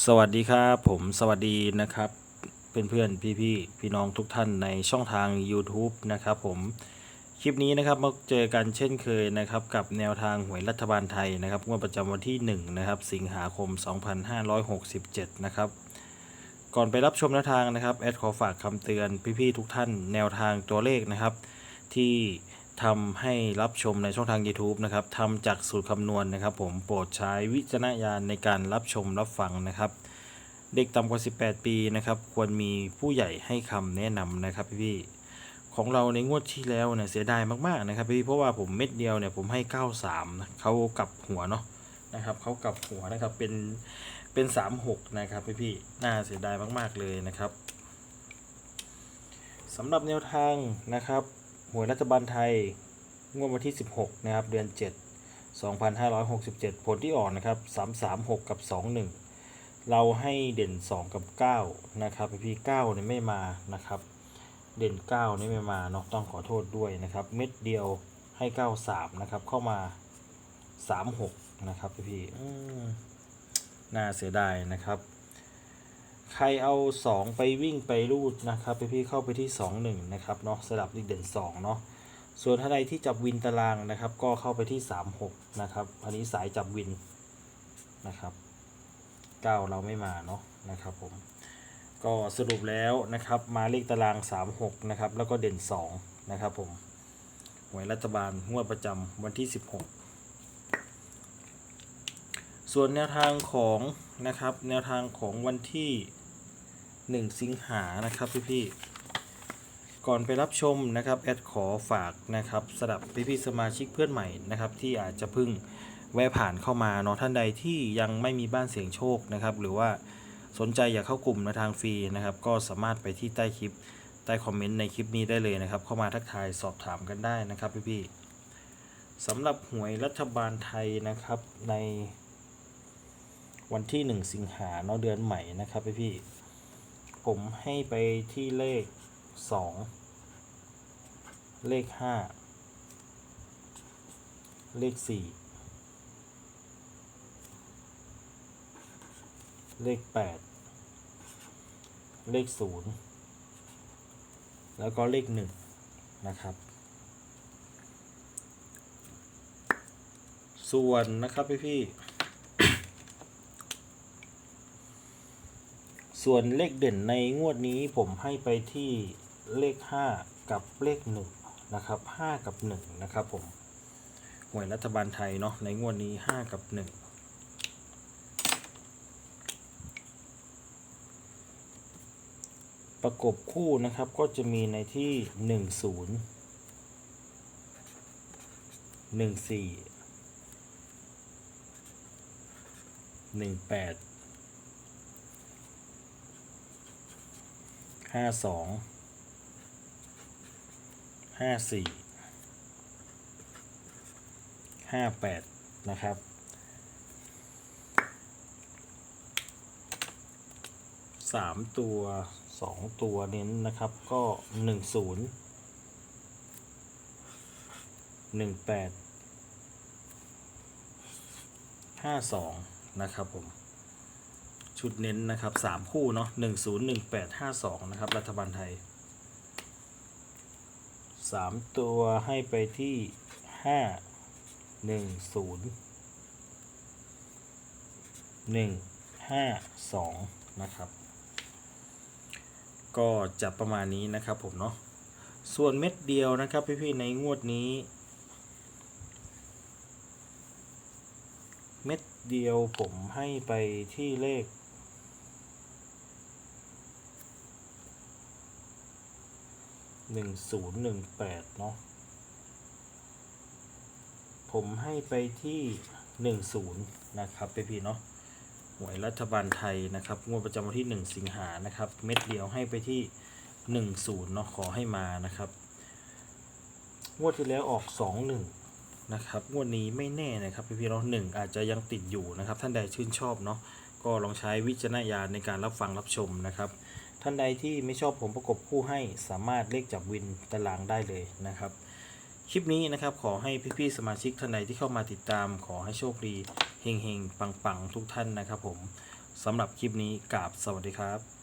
สวัสดีครับผมสวัสดีนะครับ เพื่อนเพื่อนพี่พี่ๆ พี่น้องทุกท่านในช่องทาง YouTube นะครับผมคลิปนี้นะครับมาเจอกันเช่นเคยนะครับกับแนวทางหวยรัฐบาลไทยนะครับงวดประจำวันที่1นะครับสิงหาคม 2567 นะครับ ก่อนไปรับชมแนวทางนะครับแอดขอฝากคำเตือนพี่ๆทุกท่านแนวทางตัวเลขนะครับที่ ทำให้รับชมในช่องทาง YouTube นะครับทำจากสูตรคำนวณนะครับ ผมโปรดใช้วิจารณญาณในการรับชมรับฟังนะครับ เด็กต่ำกว่า 18 ปีนะครับ ควรมีผู้ใหญ่ให้คำแนะนำนะครับพี่ๆของเราในงวดที่แล้วเนี่ยเสียดายมากๆนะครับพี่เพราะว่าผมเม็ดเดียวเนี่ยผมให้ 93นะเขากลับหัวเนาะนะครับเขากลับหัวนะครับเป็นเป็น 36 นะครับพี่ๆน่าเสียดายมากๆเลยนะครับสำหรับแนวทางนะครับ หวยรัฐบาลไทย งวดวันที่ 16 นะครับ เดือน 7 2567 ผลที่ออกนะครับ 336 กับ 21 เราให้เด่น 2 กับ 9 นะครับพี่9เนี่ยไม่มานะครับ เด่น 9 นี่ไม่มาเนาะต้องขอโทษด้วยนะครับ เม็ดเดียวให้ 93 นะครับ เข้ามา 36 นะครับพี่น่าเสียดายนะครับ ใครเอา 2 ไปวิ่งไปรูดนะครับพี่ๆเข้าไปที่ 21 นะครับเนาะสลับอีกเด่น2 เนาะส่วนท่านใดที่จับวินตารางนะครับ ก็เข้าไปที่ 36 นะครับ อันนี้สายจับวินนะครับ9เราไม่มาเนาะนะครับผมก็สรุปแล้วนะครับมาเลขตาราง 36 นะครับ แล้วก็เด่น 2 นะครับผมหวยรัฐบาลงวดประจำวันที่ 16 ส่วนแนวทางของนะครับแนวทางของวันที่ 1 สิงหานะครับพี่ๆก่อนไปรับชมนะครับแอดขอฝากนะครับสำหรับพี่ๆสมาชิกเพื่อนใหม่นะครับที่อาจจะเพิ่งแวะผ่านเข้ามาเนาะท่านใดที่ยังไม่มีบ้านเสียงโชคนะครับหรือว่าสนใจอยากเข้ากลุ่มในทางฟรีนะครับ ก็สามารถไปที่ใต้คลิปใต้คอมเมนต์ในคลิปนี้ได้เลยนะครับ เข้ามาทักทายสอบถามกันได้นะครับพี่ๆสำหรับหวยรัฐบาลไทยนะครับในวันที่ 1 สิงหาเนาะเดือนใหม่นะครับพี่ๆ ผมให้ไปที่เลขสองเลขห้าเลขสี่เลขแปดเลขศูนย์แล้วก็เลขหนึ่งนะครับส่วนนะครับพี่พี่ ส่วนเลขเด่นในงวดนี้ผมให้ไปที่เลข 5 กับเลข1นะครับ5กับ1นะครับผมหวยรัฐบาลไทยเนาะในงวดนี้ 5 กับ 1ประกบคู่นะครับก็จะมีในที่ 10 14 18 ห้าสองห้าสี่ห้าแปดนะครับ สามตัวสองตัวเน้นนะครับก็หนึ่งศูนย์หนึ่งแปดห้าสองนะครับผม ชุดเน้นนะครับสามคู่เนาะหนึ่งศูนย์หนึ่งแปดห้าสองนะครับ รัฐบาลไทยสามตัวให้ไปที่ห้าหนึ่งศูนย์หนึ่งห้าสองนะครับ ก็จะประมาณนี้นะครับผมเนาะส่วนเม็ดเดียวนะครับพี่ๆในงวดนี้ เม็ดเดียวผมให้ไปที่เลข หนึ่งศูนย์หนึ่งแปดเนาะผมให้ไปที่หนึ่งศูนย์นะครับไปพี่เนาะหวยรัฐบาลไทยนะครับงวดประจำวันที่หนึ่งสิงหานะครับ เม็ดเดียวให้ไปที่หนึ่งศูนย์เนาะขอให้มานะครับ งวดที่แล้วออกสองหนึ่งนะครับงวดนี้ไม่แน่นะครับพี่พี่เนาะหนึ่งอาจจะยังติดอยู่นะครับ ท่านใดชื่นชอบเนาะก็ลองใช้วิจารณญาณในการรับฟังรับชมนะครับ ท่านใดที่ไม่ชอบผมประกบคู่ให้สามารถเลขจับวินตารางได้เลยนะครับ คลิปนี้นะครับขอให้พี่ๆสมาชิกท่านใดที่เข้ามาติดตาม ขอให้โชคดีเฮงๆปังๆทุกท่านนะครับผมสำหรับคลิปนี้กราบสวัสดีครับ